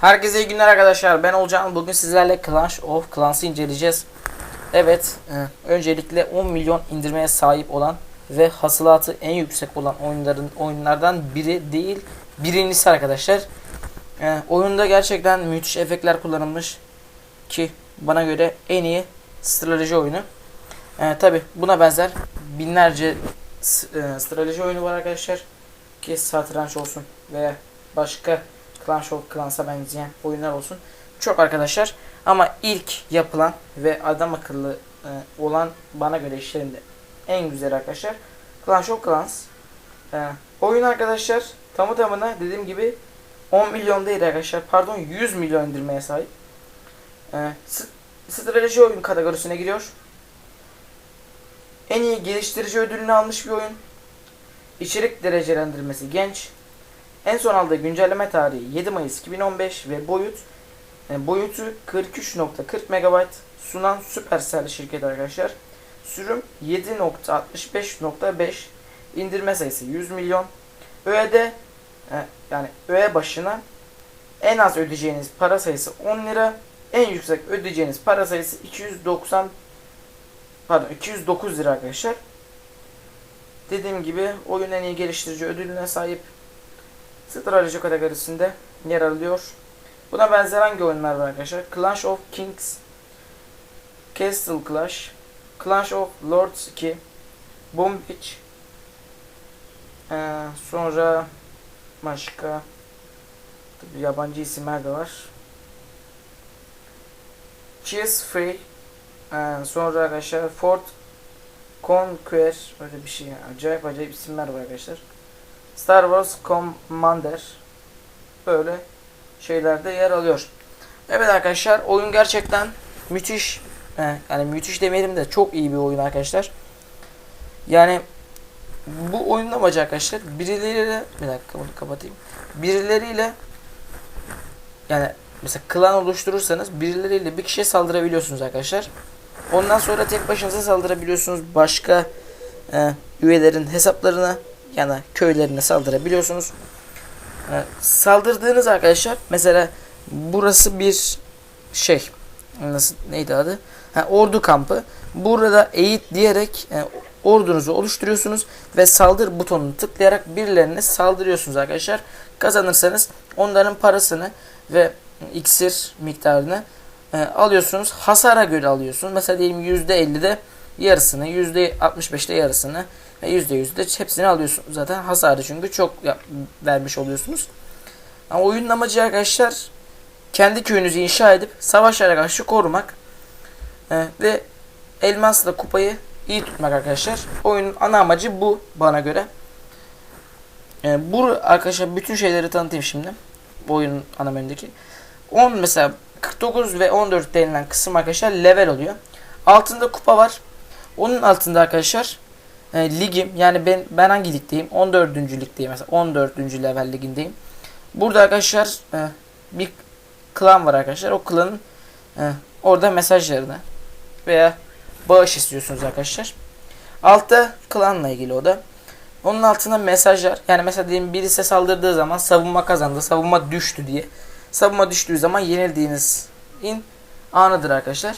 Herkese iyi günler arkadaşlar. Ben Olcan. Bugün sizlerle Clash of Clans'ı inceleyeceğiz. Evet, e, öncelikle 10 milyon indirmeye sahip olan ve hasılatı en yüksek olan oyunların oyunlardan biri değil, birincisi arkadaşlar. E, oyunda gerçekten müthiş efektler kullanılmış ki bana göre en iyi strateji oyunu. E, Tabi buna benzer binlerce strateji oyunu var arkadaşlar ki satranç olsun veya başka Clash of Clans'a benzeyen oyunlar olsun. Çok arkadaşlar ama ilk yapılan ve adam akıllı e, olan bana göre işlerinde en güzel arkadaşlar Clash of Clans. E, oyun arkadaşlar tamı tamına dediğim gibi 10 milyon değil arkadaşlar pardon 100 milyon indirmeye sahip. E, strateji oyun kategorisine giriyor. En iyi geliştirici ödülünü almış bir oyun. İçerik derecelendirmesi genç. En son aldığı güncelleme tarihi 7 Mayıs 2015 ve boyut e, boyutu 43.40 MB sunan Supercell şirketi arkadaşlar. Sürüm 7.65.5 indirme sayısı 100 milyon. ÖE'de yani ÖE başına en az ödeyeceğiniz para sayısı 10 lira. En yüksek ödeyeceğiniz para sayısı 290 pardon 209 lira arkadaşlar. Dediğim gibi oyun en iyi geliştirici ödülüne sahip strateji kategorisinde yer alıyor. Buna benzer hangi oyunlar var arkadaşlar? Clash of Kings, Castle Clash, Clash of Lords 2, Bomb Beach, ee, sonra başka tabii yabancı isimler de var. Cheers Free, ee, sonra arkadaşlar Fort Conquer, öyle bir şey. Acayip acayip isimler var arkadaşlar. Star Wars Commander böyle şeylerde yer alıyor. Evet arkadaşlar oyun gerçekten müthiş. Yani müthiş demeyelim de çok iyi bir oyun arkadaşlar. Yani bu oyunun amacı arkadaşlar birileriyle bir dakika bunu kapatayım. Birileriyle yani mesela klan oluşturursanız birileriyle bir kişiye saldırabiliyorsunuz arkadaşlar. Ondan sonra tek başınıza saldırabiliyorsunuz. Başka e, üyelerin hesaplarına yani köylerine saldırabiliyorsunuz. E, saldırdığınız arkadaşlar mesela burası bir şey nasıl neydi adı? Ha, ordu kampı. Burada eğit diyerek e, ordunuzu oluşturuyorsunuz ve saldır butonunu tıklayarak birilerine saldırıyorsunuz arkadaşlar. Kazanırsanız onların parasını ve iksir miktarını e, alıyorsunuz. Hasara göre alıyorsunuz. Mesela diyelim %50'de yarısını, %65'te yarısını ve %100'de hepsini alıyorsunuz. Zaten hasarı çünkü çok vermiş oluyorsunuz. Ama oyunun amacı arkadaşlar kendi köyünüzü inşa edip savaşlara karşı korumak e, ve elmasla kupayı iyi tutmak arkadaşlar. Oyunun ana amacı bu bana göre. E, bu arkadaşlar bütün şeyleri tanıtayım şimdi. Bu oyunun ana menüdeki. 10 mesela 49 ve 14 denilen kısım arkadaşlar level oluyor. Altında kupa var. Onun altında arkadaşlar e, ligim yani ben ben hangi ligdeyim? 14. ligdeyim mesela 14. level ligindeyim. Burada arkadaşlar e, bir klan var arkadaşlar. O klanın e, orada mesajlarını veya bağış istiyorsunuz arkadaşlar. Altta klanla ilgili o da. Onun altında mesajlar. Yani mesela diyelim birisi saldırdığı zaman savunma kazandı, savunma düştü diye. Savunma düştüğü zaman yenildiğiniz in anıdır arkadaşlar.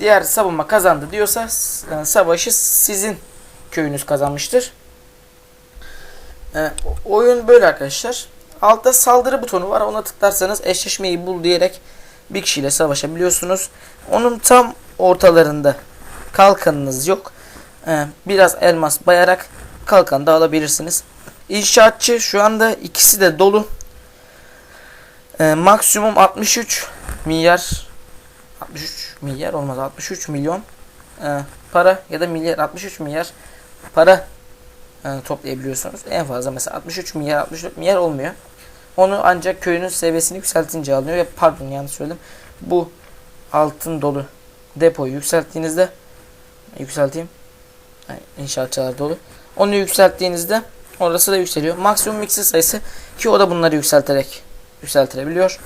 Diğer savunma kazandı diyorsa e, savaşı sizin köyünüz kazanmıştır. E, oyun böyle arkadaşlar. Altta saldırı butonu var. Ona tıklarsanız eşleşmeyi bul diyerek bir kişiyle savaşabiliyorsunuz. Onun tam ortalarında kalkanınız yok. E, biraz elmas bayarak kalkan da alabilirsiniz. İnşaatçı şu anda ikisi de dolu. E, maksimum 63 milyar 63 milyar olmaz 63 milyon e, para ya da milyar 63 milyar para e, toplayabiliyorsunuz. En fazla mesela 63 milyar 64 milyar olmuyor. Onu ancak köyünün seviyesini yükseltince alınıyor ve pardon yanlış söyledim. Bu altın dolu depoyu yükselttiğinizde yükselteyim. Yani inşaatçılar dolu. Onu yükselttiğinizde orası da yükseliyor. Maksimum mikser sayısı ki o da bunları yükselterek yükseltilebiliyor.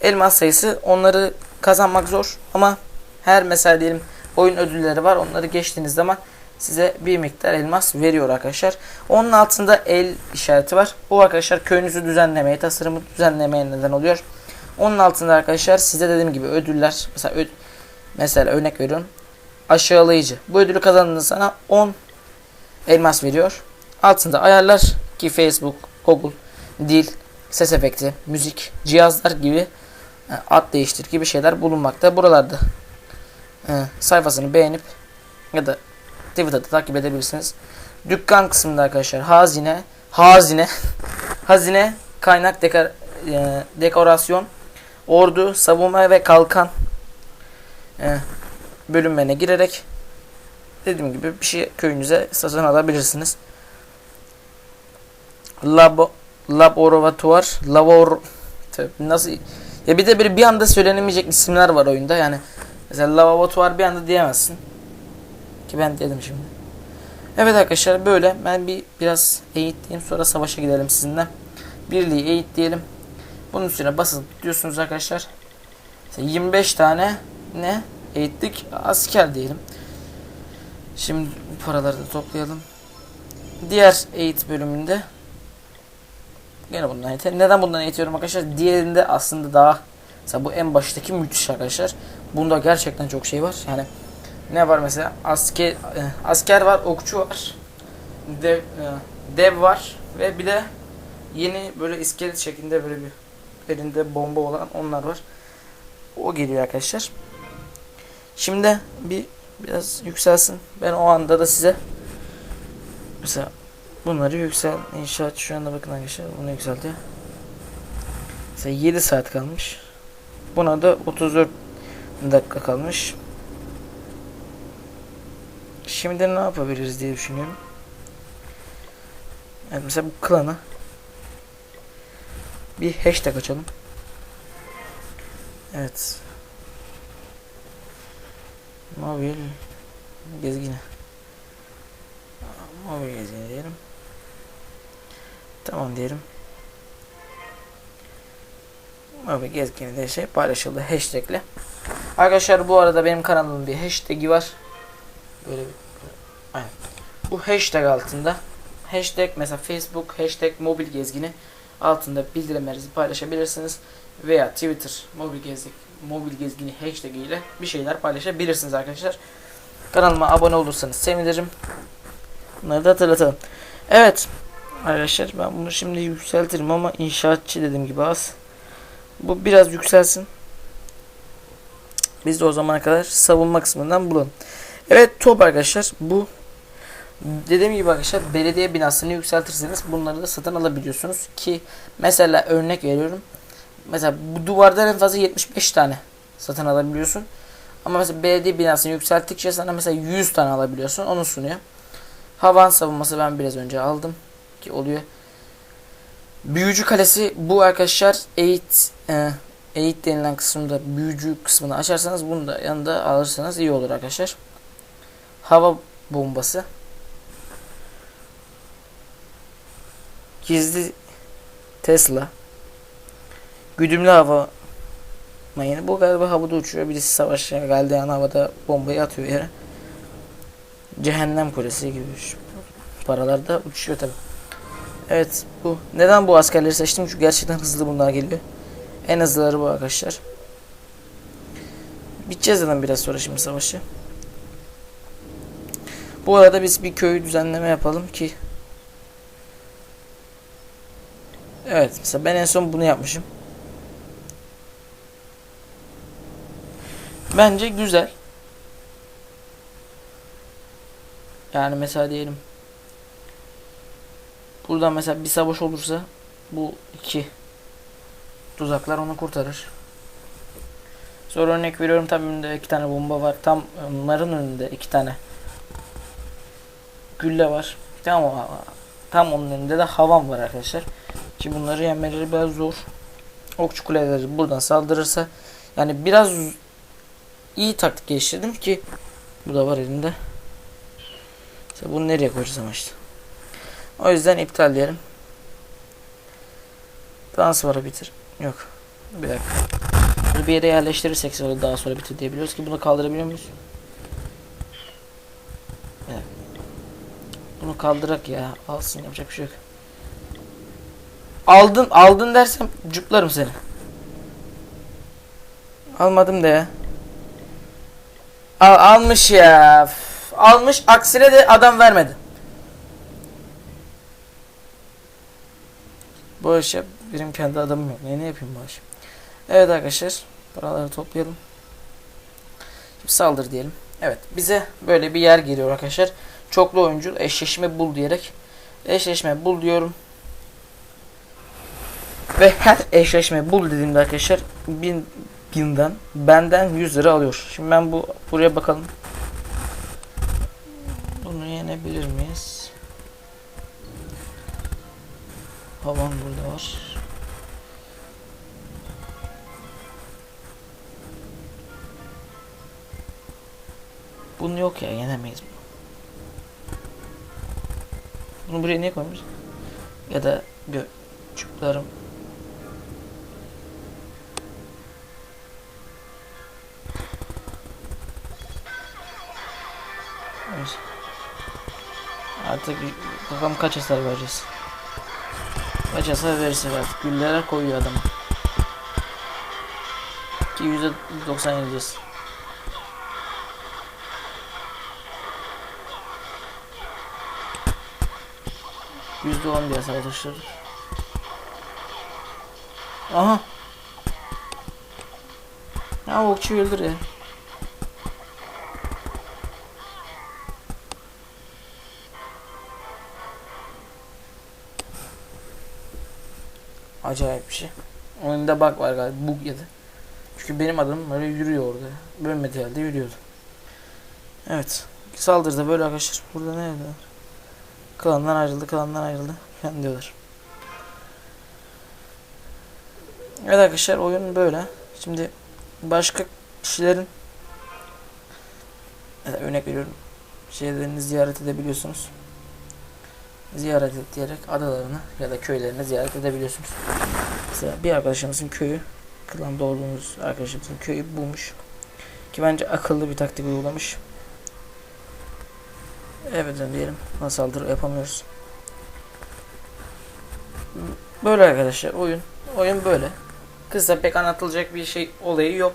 Elmas sayısı onları kazanmak zor ama her mesela diyelim oyun ödülleri var. Onları geçtiğiniz zaman size bir miktar elmas veriyor arkadaşlar. Onun altında el işareti var. Bu arkadaşlar köyünüzü düzenlemeye, tasarımı düzenlemeye neden oluyor. Onun altında arkadaşlar size dediğim gibi ödüller mesela ö- mesela örnek veriyorum aşağılayıcı. Bu ödülü kazandığında sana 10 elmas veriyor. Altında ayarlar ki Facebook, Google, dil, ses efekti, müzik, cihazlar gibi e, ad değiştir gibi şeyler bulunmakta. Buralarda e, sayfasını beğenip ya da Twitter'da takip edebilirsiniz. Dükkan kısmında arkadaşlar hazine, hazine, hazine, kaynak dekor, e, dekorasyon, ordu, savunma ve kalkan e, bölümlerine girerek dediğim gibi bir şey köyünüze satın alabilirsiniz. Labo, laboratuvar, labor nasıl ya bir de bir bir anda söylenemeyecek isimler var oyunda yani. Mesela laboratuvar bir anda diyemezsin. Ki ben dedim şimdi. Evet arkadaşlar böyle ben bir biraz eğitleyeyim sonra savaşa gidelim sizinle. Birliği eğitleyelim. Bunun üstüne basıp diyorsunuz arkadaşlar. Mesela 25 tane ne eğittik asker diyelim. Şimdi bu paraları da toplayalım. Diğer eğit bölümünde Gene bundan eğitim. Neden bundan eğitiyorum arkadaşlar? Diğerinde aslında daha mesela bu en baştaki müthiş arkadaşlar. Bunda gerçekten çok şey var. Yani ne var mesela? Asker e, asker var, okçu var. Dev, e, dev var ve bir de yeni böyle iskelet şeklinde böyle bir elinde bomba olan onlar var. O geliyor arkadaşlar. Şimdi bir biraz yükselsin. Ben o anda da size mesela bunları yüksel inşaat şu anda bakın arkadaşlar bunu yükseltiyor. Mesela 7 saat kalmış. Buna da 34 dakika kalmış. Şimdi ne yapabiliriz diye düşünüyorum. Evet mesela bu klana bir hashtag açalım. Evet. Mobil gezgini. Mobil gezgini diyelim. Tamam diyelim. Mobil gezgini de şey paylaşıldı hashtagle. Arkadaşlar bu arada benim kanalımın bir hashtag'i var. Böyle Aynen. Bu hashtag altında hashtag mesela Facebook hashtag mobil gezgini altında bildirimlerinizi paylaşabilirsiniz veya Twitter mobil gezgin mobil gezgini hashtag ile bir şeyler paylaşabilirsiniz arkadaşlar. Kanalıma abone olursanız sevinirim. Bunları da hatırlatalım. Evet. Arkadaşlar ben bunu şimdi yükseltirim ama inşaatçı dediğim gibi az. Bu biraz yükselsin. Biz de o zamana kadar savunma kısmından bulalım. Evet top arkadaşlar bu dediğim gibi arkadaşlar belediye binasını yükseltirseniz bunları da satın alabiliyorsunuz ki mesela örnek veriyorum. Mesela bu duvardan en fazla 75 tane satın alabiliyorsun. Ama mesela belediye binasını yükselttikçe sana mesela 100 tane alabiliyorsun. Onu sunuyor. Havan savunması ben biraz önce aldım ki oluyor. Büyücü kalesi bu arkadaşlar eğit e, eğit denilen kısımda büyücü kısmını açarsanız bunu da yanında alırsanız iyi olur arkadaşlar. Hava bombası. Gizli Tesla. Güdümlü hava mayını. Bu galiba havada uçuyor. Birisi savaşa geldiği an havada bombayı atıyor yere. Cehennem kulesi gibi şu paralar da uçuyor tabi. Evet bu. Neden bu askerleri seçtim? Çünkü gerçekten hızlı bunlar geliyor. En hızlıları bu arkadaşlar. Biteceğiz zaten biraz sonra şimdi savaşı. Bu arada biz bir köy düzenleme yapalım ki Evet mesela ben en son bunu yapmışım. Bence güzel. Yani mesela diyelim Buradan mesela bir savaş olursa bu iki tuzaklar onu kurtarır. Sonra örnek veriyorum tam önünde iki tane bomba var. Tam onların önünde iki tane gülle var. Tam, o, tam onun önünde de havan var arkadaşlar. Ki bunları yenmeleri biraz zor. Okçu kuleleri buradan saldırırsa yani biraz iyi taktik geliştirdim ki bu da var elinde. İşte bunu nereye koyacağız ama işte. O yüzden iptal diyelim. Transferı bitir. Yok. Bir dakika. Bunu bir yere yerleştirirsek sonra daha sonra bitir diyebiliyoruz ki bunu kaldırabiliyor muyuz? Bunu kaldırak ya. Alsın yapacak bir şey yok. Aldın aldın dersem cuplarım seni. Almadım de. Al, almış ya. Almış aksine de adam vermedi. Bu işe benim kendi adamım yok. Ne, ne yapayım bu işi? Evet arkadaşlar. Paraları toplayalım. Şimdi saldır diyelim. Evet bize böyle bir yer geliyor arkadaşlar. Çoklu oyuncu eşleşme bul diyerek eşleşme bul diyorum. Ve her eşleşme bul dediğimde arkadaşlar bin, binden benden 100 lira alıyor. Şimdi ben bu buraya bakalım. Bunu yenebilir miyiz? Havan burada var. Bunun yok ya yenemeyiz. Bunu buraya niye koymuş? Ya da göçüklerim. Artık bakalım kaç hasar vereceğiz. Kaç hasar verirse ver. Güllere koyuyor adam. Ki %90. %10 diye arkadaşlar. Aha. Ya okçu öldür ya. Acayip bir şey. Oyunda bak var galiba. Bug yedi. Çünkü benim adım böyle yürüyor orada. Bölmedi halde yürüyordu. Evet. Saldırıda böyle arkadaşlar. Burada nerede? Klandan ayrıldı, klandan ayrıldı. Falan diyorlar. Evet arkadaşlar oyun böyle. Şimdi başka kişilerin örnek veriyorum şeylerini ziyaret edebiliyorsunuz. Ziyaret et adalarını ya da köylerini ziyaret edebiliyorsunuz. Mesela bir arkadaşımızın köyü klanda olduğumuz arkadaşımızın köyü bulmuş. Ki bence akıllı bir taktik uygulamış. Evet diyelim. Nasıl saldırı yapamıyoruz. Böyle arkadaşlar oyun. Oyun böyle. Kısa pek anlatılacak bir şey olayı yok.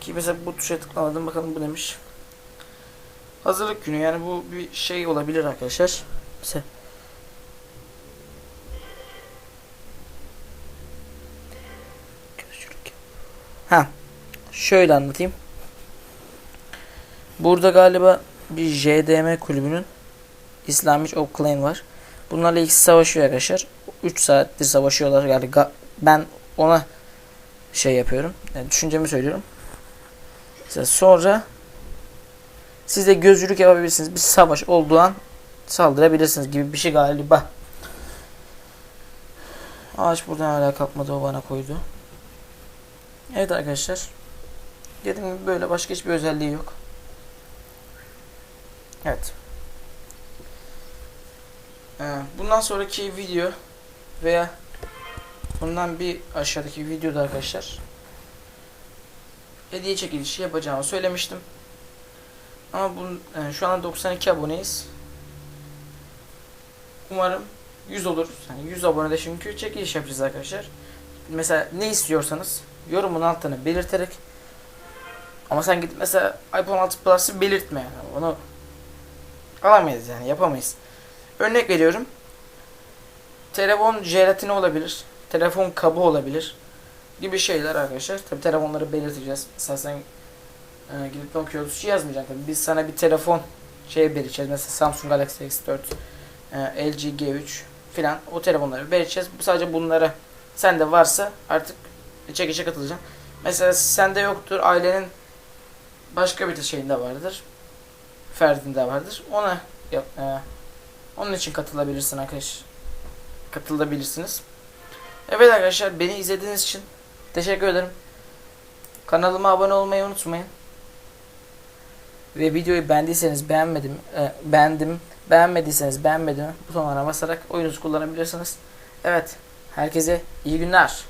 Ki mesela bu tuşa tıklamadım bakalım bu demiş. Hazırlık günü yani bu bir şey olabilir arkadaşlar. Mesela Ha. Şöyle anlatayım. Burada galiba bir JDM kulübünün İslamic Claim var. Bunlarla ikisi savaşıyor arkadaşlar. 3 saattir savaşıyorlar. Yani ben ona şey yapıyorum. Yani düşüncemi söylüyorum. Mesela sonra siz de gözcülük yapabilirsiniz. Bir savaş olduğu an saldırabilirsiniz gibi bir şey galiba. Ağaç buradan hala kalkmadı o bana koydu. Evet arkadaşlar. Dediğim gibi böyle başka hiçbir özelliği yok. Evet. Ee, bundan sonraki video veya bundan bir aşağıdaki videoda arkadaşlar hediye çekilişi yapacağımı söylemiştim. Ama bu yani şu anda 92 aboneyiz. Umarım 100 olur. Yani 100 abonede çünkü çekiliş yapacağız arkadaşlar. Mesela ne istiyorsanız yorumun altına belirterek ama sen gidip mesela iPhone 6 Plus'ı belirtme yani. Onu alamayız yani yapamayız. Örnek veriyorum. Telefon jelatini olabilir. Telefon kabı olabilir. Gibi şeyler arkadaşlar. Tabi telefonları belirteceğiz. Sen e, gidip Nokia 33 yazmayacaksın. Tabii biz sana bir telefon şey belirteceğiz. Mesela Samsung Galaxy S4, e, LG G3 filan o telefonları belirteceğiz. Sadece bunlara sende varsa artık çekişe katılacağım. Mesela sende yoktur ailenin başka bir şeyinde vardır. Ferdinde vardır. Ona e, onun için katılabilirsin arkadaş. Katılabilirsiniz. Evet arkadaşlar beni izlediğiniz için teşekkür ederim. Kanalıma abone olmayı unutmayın. Ve videoyu beğendiyseniz beğenmedim, e, beğendim, beğenmediyseniz beğenmedim butonlara basarak oyunuzu kullanabilirsiniz. Evet, herkese iyi günler.